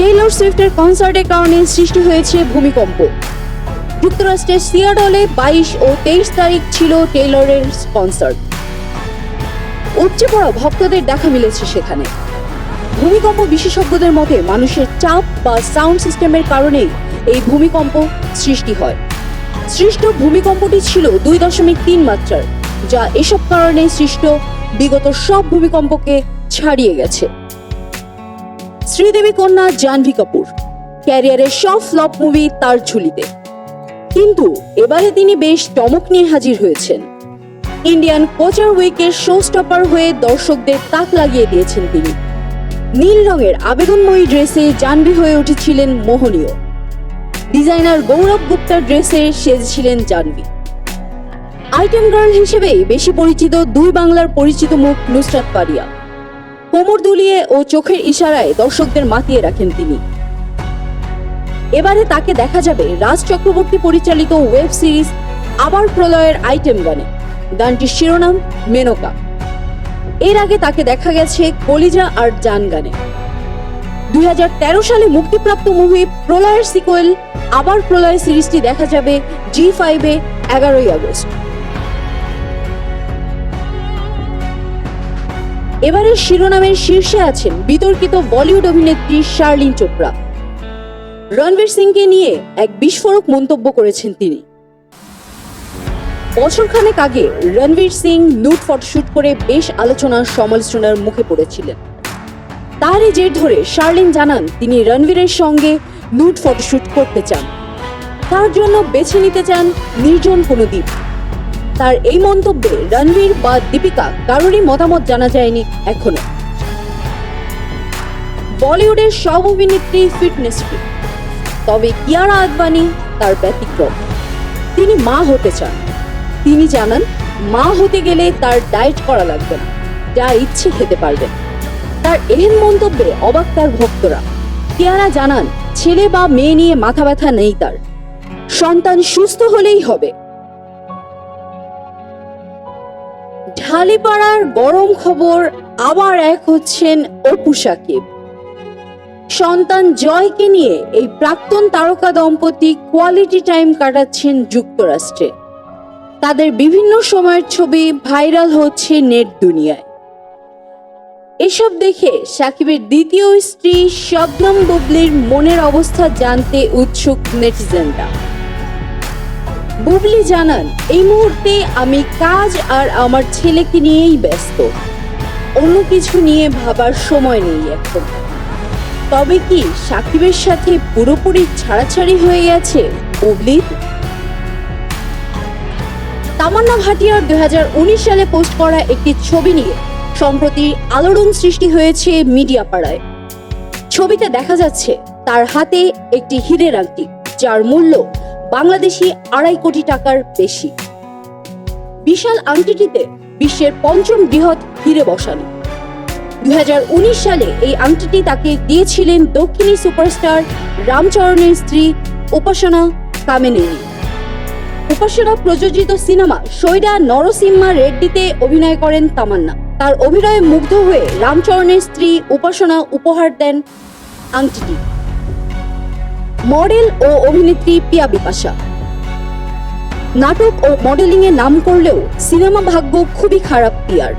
Taylor সুইফটের কনসার্টের কারণে সৃষ্টি হয়েছে ভূমিকম্প। যুক্তরাষ্ট্রের সিয়াডলে বাইশ ও তেইশ তারিখ ছিল টেইলরের কনসার্ট উপচে পড়া ভক্তদের দেখা মিলেছে সেখানে। ভূমিকম্প বিশেষজ্ঞদের মতে মানুষের চাপ বা সাউন্ড সিস্টেমের কারণেই এই ভূমিকম্প সৃষ্টি হয়। সৃষ্ট ভূমিকম্পটি ছিল দুই দশমিক তিন মাত্রার, যা এসব কারণে সৃষ্ট বিগত সব ভূমিকম্পকে ছাড়িয়ে গেছে। শ্রীদেবী কন্যা জাহ্নবী কাপুর। ক্যারিয়ারের সব ফ্লপ মুভি তার ঝুলিতে। কিন্তু এবারে তিনি বেশ চমক নিয়ে হাজির হয়েছেন। ইন্ডিয়ান কোচার উইকের শো স্টপার হয়ে দর্শকদের তাক লাগিয়ে দিয়েছেন তিনি। নীল রঙের আবেদনময়ী ড্রেসে জাহ্নবী হয়ে উঠেছিলেন মোহনীয়। ডিজাইনার গৌরব গুপ্তার ড্রেসে সেজেছিলেন জাহ্নবী। আইটেম গার্ল হিসেবেই বেশি পরিচিত দুই বাংলার পরিচিত মুখ নুসরাত পারিয়া। কোমর দুলিয়ে ও চোখের ইশারায় দর্শকদের মাতিয়ে রাখেন তিনি। এবারে তাকে দেখা যাবে রাজ চক্রবর্তী পরিচালিত ওয়েব সিরিজ আবার প্রলয়ের আইটেম গানে। গানটির শিরোনাম মেনকা। এর আগে তাকে দেখা গেছে কলিজা আর জান গানে। দুই হাজার তেরো সালে মুক্তিপ্রাপ্ত মুভি প্রলয়ের সিকোয়েল আবার প্রলয় সিরিজটি দেখা যাবে জি ফাইভে এগারোই আগস্ট। এবারের শিরোনামের শীর্ষে আছেন বিতর্কিত বলিউড অভিনেত্রী শার্লিন চোপড়া। রণবীর সিংকে নিয়ে এক বিস্ফোরক মন্তব্য করেছেন তিনি। বছরখানেক আগে রণবীর সিং নুট ফটোশুট করে বেশ আলোচনার সমালোচনার মুখে পড়েছিলেন। তারই জের ধরে শার্লিন জানান তিনি রণবীরের সঙ্গে নুট ফটোশুট করতে চান। তার জন্য বেছে নিতে চান নির্জন কোনো দ্বীপ। তার এই মন্তব্যে রণবীর বা দীপিকা কারোরই মতামত জানা যায়নি এখনও। বলিউডের সব অভিনেত্রী ফিটনেস তবে কিয়ারা আদবানি তার ব্যতিক্রম। তিনি মা হতে চান। তিনি জানান, মা হতে গেলে তার ডায়েট করা লাগবে না। যা ইচ্ছে খেতে পারবেন। তার এহেন মন্তব্যে অবাক তার ভক্তরা। কিয়ারা জানান, ছেলে বা মেয়ে নিয়ে মাথা ব্যথা নেই তার। সন্তান সুস্থ হলেই হবে। ঢালিপাড়ার গরম খবর আবার এক হচ্ছেন অপু সাকিব। সন্তান জয়কে নিয়ে এই প্রাক্তন তারকা দম্পতি কোয়ালিটি টাইম কাটাচ্ছেন যুক্তরাষ্ট্রে। তাদের বিভিন্ন সময়ের ছবি ভাইরাল হচ্ছে নেট দুনিয়ায়। এসব দেখে সাকিবের দ্বিতীয় স্ত্রী শবনম বুবলির মনের অবস্থা জানতে উৎসুক নেটিজেনরা বুবলি জানান, এই মুহূর্তে আমি কাজ আর আমার ছেলেকে নিয়েই ব্যস্ত। অন্য কিছু নিয়ে ভাবার সময় নেই এখন। তবে কি সাকিবের সাথে পুরোপুরি ছাড়াছাড়ি হয়ে গেছে বুবলির তামান্না ভাটিয়ার দুই হাজার উনিশ সালে পোস্ট করা একটি ছবি নিয়ে সম্প্রতি আলোড়ন সৃষ্টি হয়েছে মিডিয়া পাড়ায় ছবিতে দেখা যাচ্ছে, তার হাতে একটি হীরের আংটি, যার মূল্য বাংলাদেশি আড়াই কোটি টাকার বেশি। বিশাল আংটিটিতে বিশ্বের পঞ্চম বৃহৎ হিরে বসানো। দুই হাজার উনিশ সালে এই আংটিটি তাকে দিয়েছিলেন দক্ষিণী সুপারস্টার রামচরণের স্ত্রী উপাসনা কামেনেনি। উপাসনা প্রযোজিত সিনেমা সৈরা নরসিম্মা রেড্ডিতে অভিনয় করেন তামান্না। তার অভিনয়ে মুগ্ধ হয়ে রামচরণের স্ত্রী উপাসনা উপহার দেন আংটিটি। মডেল ও অভিনেত্রী পিয়া বিপাশা। নাটক ও মডেলিং এ নাম করলেও সিনেমা ভাগ্য খুবই খারাপ পিয়ার।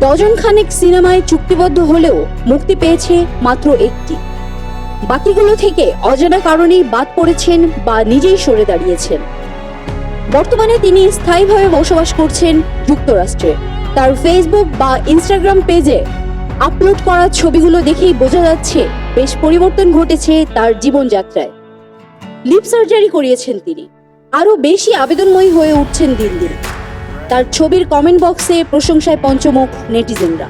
ডজন খানেক সিনেমায় চুক্তিবদ্ধ হলেও মুক্তি পেয়েছে মাত্র একটি। বাকিগুলো থেকে অজানা কারণেই বাদ পড়েছেন বা নিজেই সরে দাঁড়িয়েছেন। বর্তমানে তিনি স্থায়ীভাবে বসবাস করছেন যুক্তরাষ্ট্রে। তার ফেসবুক বা ইনস্টাগ্রাম পেজে আপলোড করা ছবিগুলো দেখেই বোঝা যাচ্ছে বেশ পরিবর্তন ঘটেছে তার জীবনযাত্রায়। লিপ সার্জারি করিয়েছেন তিনি। আরও বেশি আবেদনময়ী হয়ে উঠছেন দিন দিন। তার ছবির কমেন্ট বক্সে প্রশংসায় পঞ্চমুখ নেটিজেনরা।